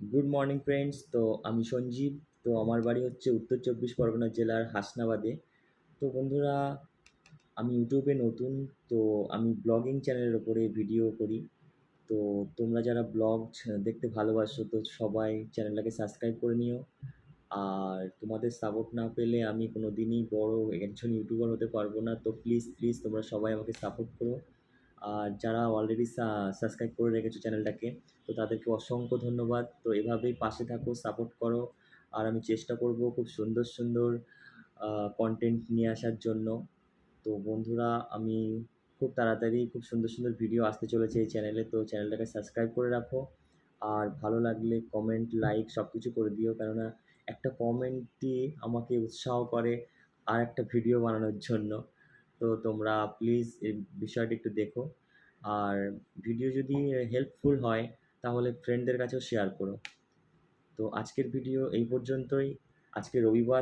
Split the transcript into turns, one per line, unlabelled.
Good morning friends তো আমি সঞ্জীব। তো আমার বাড়ি হচ্ছে উত্তর চব্বিশ পরগনা জেলার হাসনাবাদে। তো বন্ধুরা, আমি ইউটিউবে নতুন। তো আমি ব্লগিং চ্যানেলের ওপরে ভিডিও করি। তো তোমরা যারা ব্লগ দেখতে ভালোবাসো, তো সবাই চ্যানেলটাকে সাবস্ক্রাইব করে নিও। আর তোমাদের সাপোর্ট না পেলে আমি কোনো দিনই বড় একজন ইউটিউবার হতে পারব না। তো প্লিজ প্লিজ তোমরা সবাই আমাকে সাপোর্ট করো। আর যারা অলরেডি সাবস্ক্রাইব করে রেখেছো চ্যানেলটাকে তো তাদেরকে অসংখ্য ধন্যবাদ। তো এভাবেই পাশে থাকো সাপোর্ট করো। আর আমি চেষ্টা করব খুব সুন্দর সুন্দর কন্টেন্ট নিয়ে আসার জন্য। তো বন্ধুরা, আমি খুব তাড়াতাড়ি খুব সুন্দর সুন্দর ভিডিও আসতে চলেছে এই চ্যানেলে তো চ্যানেলটাকে সাবস্ক্রাইব করে রাখো। আর ভালো লাগলে কমেন্ট লাইক সব কিছু করে দিও, কেননা একটা কমেন্টই আমাকে উৎসাহ করে আর একটা ভিডিও বানানোর জন্য। তো তোমরা প্লিজ এই বিষয়টি একটু দেখো। আর ভিডিও যদি হেল্পফুল হয়, তাহলে ফ্রেন্ডদের কাছেও শেয়ার করো। তো আজকের ভিডিও এই পর্যন্তই। আজকে রবিবার।